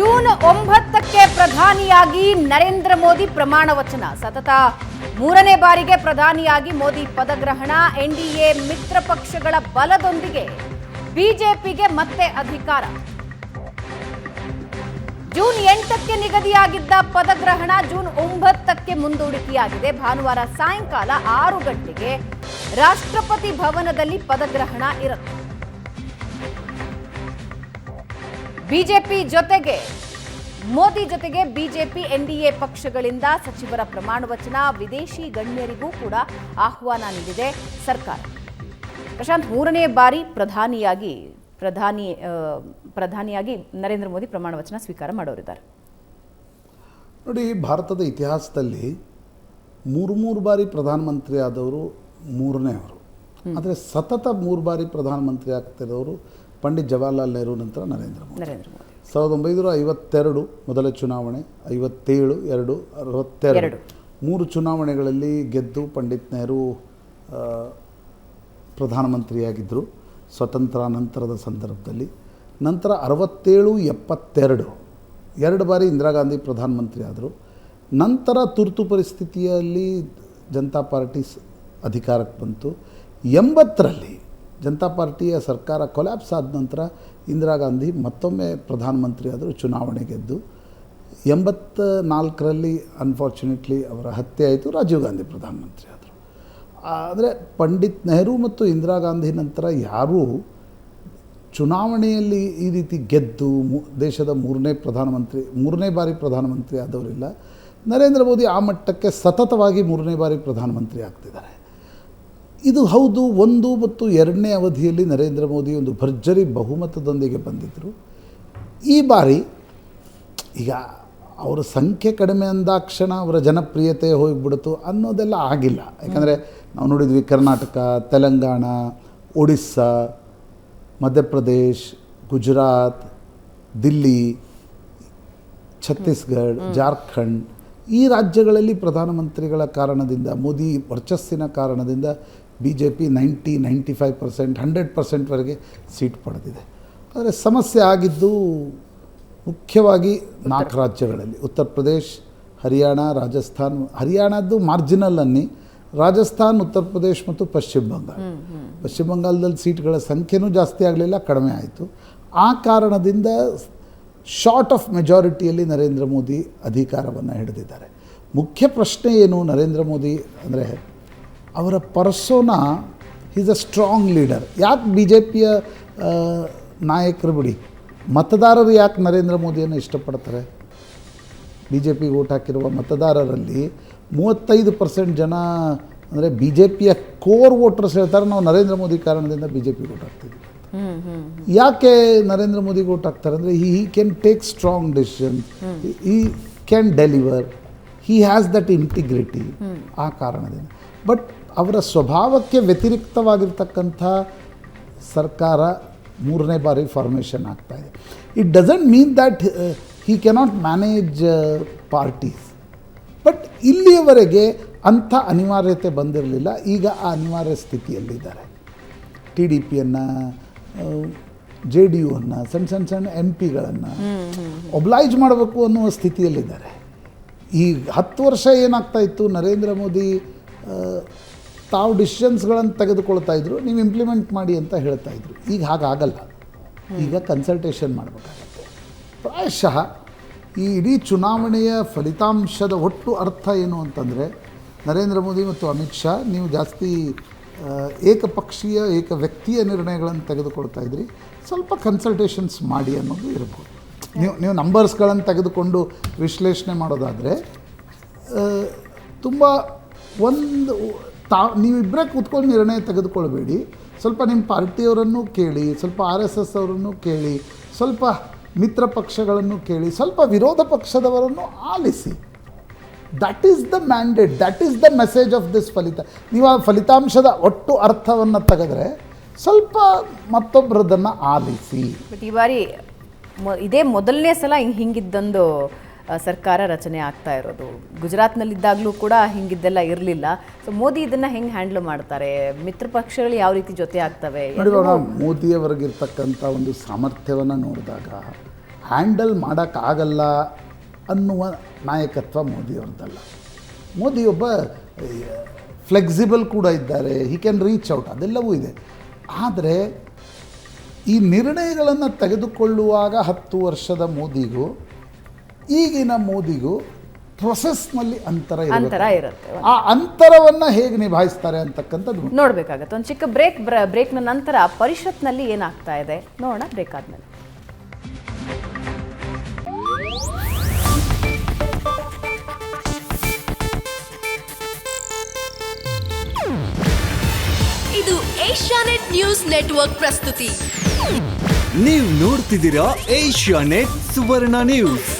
June ಒಂಬತ್ತಕ್ಕೆ ಪ್ರಧಾನಿಯಾಗಿ ನರೇಂದ್ರ ಮೋದಿ ಪ್ರಮಾಣ ವಚನ. ಸತತ ಮೂರನೇ ಬಾರಿಗೆ ಪ್ರಧಾನಿಯಾಗಿ ಮೋದಿ ಪದಗ್ರಹಣ. ಎನ್ಡಿಎ ಮಿತ್ರ ಪಕ್ಷಗಳ ಬಲದೊಂದಿಗೆ ಬಿಜೆಪಿಗೆ ಮತ್ತೆ ಅಧಿಕಾರ. ಜೂನ್ ಎಂಟಕ್ಕೆ ನಿಗದಿಯಾಗಿದ್ದ ಪದಗ್ರಹಣ ಜೂನ್ ಒಂಬತ್ತಕ್ಕೆ ಮುಂದೂಡಿಕೆಯಾಗಿದೆ. ಭಾನುವಾರ ಸಾಯಂಕಾಲ ಆರು ಗಂಟೆಗೆ ರಾಷ್ಟ್ರಪತಿ ಭವನದಲ್ಲಿ ಪದಗ್ರಹಣ ಇರುತ್ತೆ ಬಿಜೆಪಿ ಜೊತೆಗೆ ಮೋದಿ ಜೊತೆಗೆ ಬಿಜೆಪಿ ಎನ್ಡಿಎ ಪಕ್ಷಗಳಿಂದ ಸಚಿವರ ಪ್ರಮಾಣ ವಚನ ವಿದೇಶಿ ಗಣ್ಯರಿಗೂ ಕೂಡ ಆಹ್ವಾನ ನೀಡಿದೆ ಸರ್ಕಾರ. ಪ್ರಶಾಂತ್ ಮೂರನೇ ಬಾರಿ ಪ್ರಧಾನಿಯಾಗಿ ಪ್ರಧಾನಿ ಪ್ರಧಾನಿಯಾಗಿ ನರೇಂದ್ರ ಮೋದಿ ಪ್ರಮಾಣ ವಚನ ಸ್ವೀಕಾರ ಮಾಡೋರಿದ್ದಾರೆ. ನೋಡಿ ಭಾರತದ ಇತಿಹಾಸದಲ್ಲಿ ಮೂರು ಮೂರು ಬಾರಿ ಪ್ರಧಾನಮಂತ್ರಿ ಆದವರು ಮೂರನೇ ಅವರು. ಆದರೆ ಸತತ ಮೂರು ಬಾರಿ ಪ್ರಧಾನಮಂತ್ರಿ ಆಗ್ತಿರೋರು ಪಂಡಿತ್ ಜವಾಹರ್ಲಾಲ್ ನೆಹರು ನಂತರ ನರೇಂದ್ರ ಮೋದಿ. ನರೇಂದ್ರ ಮೋದಿ. ಸಾವಿರದ ಒಂಬೈನೂರ ಐವತ್ತೆರಡು ಮೊದಲ ಚುನಾವಣೆ ಐವತ್ತೇಳು ಎರಡು ಅರವತ್ತೆರಡು. ಮೂರು ಚುನಾವಣೆಗಳಲ್ಲಿ ಗೆದ್ದು ಪಂಡಿತ್ ನೆಹರು ಪ್ರಧಾನಮಂತ್ರಿಯಾಗಿದ್ದರು ಸ್ವತಂತ್ರ ನಂತರದ ಸಂದರ್ಭದಲ್ಲಿ. ನಂತರ ಅರವತ್ತೇಳು ಎಪ್ಪತ್ತೆರಡು. ಎರಡು ಬಾರಿ ಇಂದಿರಾ ಗಾಂಧಿ ಪ್ರಧಾನಮಂತ್ರಿ ಆದರು. ನಂತರ ತುರ್ತು ಪರಿಸ್ಥಿತಿಯಲ್ಲಿ ಜನತಾ ಪಾರ್ಟೀಸ್ ಅಧಿಕಾರಕ್ಕೆ ಬಂತು. ಎಂಬತ್ತರಲ್ಲಿ ಜನತಾ ಪಾರ್ಟಿಯ ಸರ್ಕಾರ ಕೊಲ್ಯಾಪ್ಸ್ ಆದ ನಂತರ ಇಂದಿರಾ ಗಾಂಧಿ ಮತ್ತೊಮ್ಮೆ ಪ್ರಧಾನಮಂತ್ರಿ ಆದರೂ ಚುನಾವಣೆ ಗೆದ್ದು ಎಂಬತ್ತ ನಾಲ್ಕರಲ್ಲಿ ಅನ್ಫಾರ್ಚುನೇಟ್ಲಿ ಅವರ ಹತ್ಯೆ ಆಯಿತು. ರಾಜೀವ್ ಗಾಂಧಿ ಪ್ರಧಾನಮಂತ್ರಿ ಆದರು. ಆದರೆ ಪಂಡಿತ್ ನೆಹರು ಮತ್ತು ಇಂದಿರಾ ಗಾಂಧಿ ನಂತರ ಯಾರೂ ಚುನಾವಣೆಯಲ್ಲಿ ಈ ರೀತಿ ಗೆದ್ದು ದೇಶದ ಮೂರನೇ ಪ್ರಧಾನಮಂತ್ರಿ, ಮೂರನೇ ಬಾರಿ ಪ್ರಧಾನಮಂತ್ರಿ ಆದವರಿಲ್ಲ. ನರೇಂದ್ರ ಮೋದಿ ಆ ಮಟ್ಟಕ್ಕೆ ಸತತವಾಗಿ ಮೂರನೇ ಬಾರಿ ಪ್ರಧಾನಮಂತ್ರಿ ಆಗ್ತಿದ್ದಾರೆ. ಇದು ಹೌದು ಒಂದು ಮತ್ತು ಎರಡನೇ ಅವಧಿಯಲ್ಲಿ ನರೇಂದ್ರ ಮೋದಿ ಒಂದು ಭರ್ಜರಿ ಬಹುಮತದೊಂದಿಗೆ ಬಂದಿದ್ದರು ಈ ಬಾರಿ ಈಗ ಅವರ ಸಂಖ್ಯೆ ಕಡಿಮೆ ಅಂದಾಕ್ಷಣ ಅವರ ಜನಪ್ರಿಯತೆ ಹೋಗಿಬಿಡ್ತು ಅನ್ನೋದೆಲ್ಲ ಆಗಿಲ್ಲ. ಯಾಕಂದರೆ ನಾವು ನೋಡಿದ್ವಿ ಕರ್ನಾಟಕ ತೆಲಂಗಾಣ ಒಡಿಸ್ಸಾ ಮಧ್ಯಪ್ರದೇಶ್ ಗುಜರಾತ್ ದಿಲ್ಲಿ ಛತ್ತೀಸ್ಗಢ ಜಾರ್ಖಂಡ್ ಈ ರಾಜ್ಯಗಳಲ್ಲಿ ಪ್ರಧಾನಮಂತ್ರಿಗಳ ಕಾರಣದಿಂದ ಮೋದಿ ವರ್ಚಸ್ಸಿನ ಕಾರಣದಿಂದ B J P ninety ninety five percent hundred ಪರ್ಸೆಂಟ್ವರೆಗೆ seat ಪಡೆದಿದೆ. ಆದರೆ ಸಮಸ್ಯೆ ಆಗಿದ್ದು ಮುಖ್ಯವಾಗಿ ನಾಲ್ಕು ರಾಜ್ಯಗಳಲ್ಲಿ. ಉತ್ತರ ಪ್ರದೇಶ್ ಹರಿಯಾಣ ರಾಜಸ್ಥಾನ್. ಹರಿಯಾಣದ್ದು ಮಾರ್ಜಿನಲ್ ಅನ್ನಿ ರಾಜಸ್ಥಾನ್ ಉತ್ತರ ಪ್ರದೇಶ್ ಮತ್ತು ಪಶ್ಚಿಮ ಬಂಗಾಳ. ಪಶ್ಚಿಮ ಬಂಗಾಳದಲ್ಲಿ ಸೀಟ್ಗಳ ಸಂಖ್ಯೆನೂ ಜಾಸ್ತಿ ಆಗಲಿಲ್ಲ ಕಡಿಮೆ ಆಯಿತು. ಆ ಕಾರಣದಿಂದ ಶಾರ್ಟ್ ಆಫ್ ಮೆಜಾರಿಟಿಯಲ್ಲಿ ನರೇಂದ್ರ ಮೋದಿ ಅಧಿಕಾರವನ್ನು ಹಿಡಿದಿದ್ದಾರೆ. ಮುಖ್ಯ ಪ್ರಶ್ನೆ ಏನು ನರೇಂದ್ರ ಮೋದಿ ಅಂದರೆ ಅವರ persona is a strong leader ಯಾಕೆ ಬಿ ಜೆ ಪಿಯ ನಾಯಕರು ಬಿಡಿ? ಮತದಾರರು ಯಾಕೆ ನರೇಂದ್ರ ಮೋದಿಯನ್ನು ಇಷ್ಟಪಡ್ತಾರೆ? ಬಿ ಜೆ ಪಿಗೆ ಓಟ್ ಹಾಕಿರುವ ಮತದಾರರಲ್ಲಿ ಮೂವತ್ತೈದು ಪರ್ಸೆಂಟ್ ಜನ, ಅಂದರೆ ಬಿ ಜೆ ಪಿಯ ಕೋರ್ ವೋಟರ್ಸ್ ಹೇಳ್ತಾರೆ, ನಾವು ನರೇಂದ್ರ ಮೋದಿ ಕಾರಣದಿಂದ ಬಿ ಜೆ ಪಿಗೆ ಓಟ್ ಹಾಕ್ತಿದ್ವಿ ಯಾಕೆ ನರೇಂದ್ರ ಮೋದಿಗೆ ಓಟ್ ಹಾಕ್ತಾರೆ? ಅಂದರೆ he he can take strong decision he can deliver he has that integrity ಆ ಕಾರಣದಿಂದ. ಬಟ್ ಅವರ ಸ್ವಭಾವಕ್ಕೆ ವ್ಯತಿರಿಕ್ತವಾಗಿರ್ತಕ್ಕಂಥ ಸರ್ಕಾರ ಮೂರನೇ ಬಾರಿ ಫಾರ್ಮೇಷನ್ ಆಗ್ತಾ ಇದೆ. It doesn't mean that he cannot manage parties but ಇಲ್ಲಿಯವರೆಗೆ ಅಂಥ ಅನಿವಾರ್ಯತೆ ಬಂದಿರಲಿಲ್ಲ. ಈಗ ಆ ಅನಿವಾರ್ಯ ಸ್ಥಿತಿಯಲ್ಲಿದ್ದಾರೆ. ಟಿ ಡಿ ಪಿಯನ್ನು ಜೆ ಡಿ ಯುವನ್ನು ಸಣ್ಣ ಸಣ್ಣ ಸಣ್ಣ ಎಂ ಪಿಗಳನ್ನು ಒಬ್ಲೈಜ್ ಮಾಡಬೇಕು ಅನ್ನುವ ಸ್ಥಿತಿಯಲ್ಲಿದ್ದಾರೆ. ಈ ಹತ್ತು ವರ್ಷ ಏನಾಗ್ತಾ ಇತ್ತು? ನರೇಂದ್ರ ಮೋದಿ ತಾವು ಡಿಸಿಷನ್ಸ್ಗಳನ್ನು ತೆಗೆದುಕೊಳ್ತಾ ಇದ್ರು, ನೀವು ಇಂಪ್ಲಿಮೆಂಟ್ ಮಾಡಿ ಅಂತ ಹೇಳ್ತಾ ಇದ್ರು. ಈಗ ಹಾಗಾಗಲ್ಲ. ಈಗ ಕನ್ಸಲ್ಟೇಷನ್ ಮಾಡಬೇಕಾಗತ್ತೆ. ಪ್ರಾಯಶಃ ಈ ಇಡೀ ಚುನಾವಣೆಯ ಫಲಿತಾಂಶದ ಒಟ್ಟು ಅರ್ಥ ಏನು ಅಂತಂದರೆ, ನರೇಂದ್ರ ಮೋದಿ ಮತ್ತು ಅಮಿತ್ ಶಾ, ನೀವು ಜಾಸ್ತಿ ಏಕಪಕ್ಷೀಯ ಏಕ ವ್ಯಕ್ತಿಯ ನಿರ್ಣಯಗಳನ್ನು ತೆಗೆದುಕೊಳ್ತಾ ಇದ್ರಿ. ಸ್ವಲ್ಪ ಕನ್ಸಲ್ಟೇಷನ್ಸ್ ಮಾಡಿ ಅನ್ನೋದು ಇರ್ಬೋದು. ನೀವು ನೀವು ನಂಬರ್ಸ್ಗಳನ್ನು ತೆಗೆದುಕೊಂಡು ವಿಶ್ಲೇಷಣೆ ಮಾಡೋದಾದರೆ ತುಂಬ ಒಂದು ತಾ ನೀವಿಬ್ಬರೇ ಕೂತ್ಕೊಂಡು ನಿರ್ಣಯ ತೆಗೆದುಕೊಳ್ಬೇಡಿ. ಸ್ವಲ್ಪ ನಿಮ್ಮ ಪಾರ್ಟಿಯವರನ್ನು ಕೇಳಿ, ಸ್ವಲ್ಪ ಆರ್ ಎಸ್ ಎಸ್ ಅವರನ್ನು ಕೇಳಿ, ಸ್ವಲ್ಪ ಮಿತ್ರ ಪಕ್ಷಗಳನ್ನು ಕೇಳಿ, ಸ್ವಲ್ಪ ವಿರೋಧ ಪಕ್ಷದವರನ್ನು ಆಲಿಸಿ. That is the mandate that is the message of this ಫಲಿತ ನೀವು ಆ ಫಲಿತಾಂಶದ ಒಟ್ಟು ಅರ್ಥವನ್ನು ತೆಗೆದ್ರೆ ಸ್ವಲ್ಪ ಮತ್ತೊಬ್ಬರದನ್ನು ಆಲಿಸಿ. ಬಟ್ ಈ ಬಾರಿ ಇದೇ ಮೊದಲನೇ ಸಲ ಹಿಂಗೆ ಹಿಂಗಿದ್ದೊಂದು ಸರ್ಕಾರ ರಚನೆ ಆಗ್ತಾ ಇರೋದು. ಗುಜರಾತ್ನಲ್ಲಿದ್ದಾಗಲೂ ಕೂಡ ಹಿಂಗಿದ್ದೆಲ್ಲ ಇರಲಿಲ್ಲ. ಸೊ ಮೋದಿ ಇದನ್ನು ಹೆಂಗೆ ಹ್ಯಾಂಡಲ್ ಮಾಡ್ತಾರೆ? ಮಿತ್ರ ಪಕ್ಷಗಳು ಯಾವ ರೀತಿ ಜೊತೆ ಆಗ್ತವೆ? ಮೋದಿಯವರೆಗಿರ್ತಕ್ಕಂಥ ಒಂದು ಸಾಮರ್ಥ್ಯವನ್ನು ನೋಡಿದಾಗ ಹ್ಯಾಂಡಲ್ ಮಾಡೋಕ್ಕಾಗಲ್ಲ ಅನ್ನುವ ನಾಯಕತ್ವ ಮೋದಿಯವ್ರದ್ದಲ್ಲ. ಮೋದಿಯೊಬ್ಬ ಫ್ಲೆಕ್ಸಿಬಲ್ ಕೂಡ ಇದ್ದಾರೆ. ಹಿ ಕ್ಯಾನ್ ರೀಚ್ ಔಟ್ ಅದೆಲ್ಲವೂ ಇದೆ. ಆದರೆ ಈ ನಿರ್ಣಯಗಳನ್ನು ತೆಗೆದುಕೊಳ್ಳುವಾಗ ಹತ್ತು ವರ್ಷದ ಮೋದಿಗೂ ಈಗಿನ ಮೋದಿಗೂ ಪ್ರೊಸೆಸ್ನಲ್ಲಿ ಅಂತರ ಅಂತರ ಇರುತ್ತೆ. ಆ ಅಂತರವನ್ನು ಹೇಗೆ ನಿಭಾಯಿಸ್ತಾರೆ ಅಂತಕ್ಕಂಥದ್ದು ನೋಡಬೇಕಾಗತ್ತೆ. ಒಂದು ಚಿಕ್ಕ ಬ್ರೇಕ್ ಬ್ರೇಕ್ನ ನಂತರ ಪರಿಷತ್ನಲ್ಲಿ ಏನಾಗ್ತಾ ಇದೆ? ನೋಡೋಣ ಬ್ರೇಕ್ ಆದ್ಮೇಲೆ. ಇದು ಏಷ್ಯಾನೆಟ್ ನ್ಯೂಸ್ ನೆಟ್ವರ್ಕ್ ಪ್ರಸ್ತುತಿ. ನೀವು ನೋಡ್ತಿದ್ದೀರಾ ಏಷ್ಯಾ ನೆಟ್ ಸುವರ್ಣ ನ್ಯೂಸ್.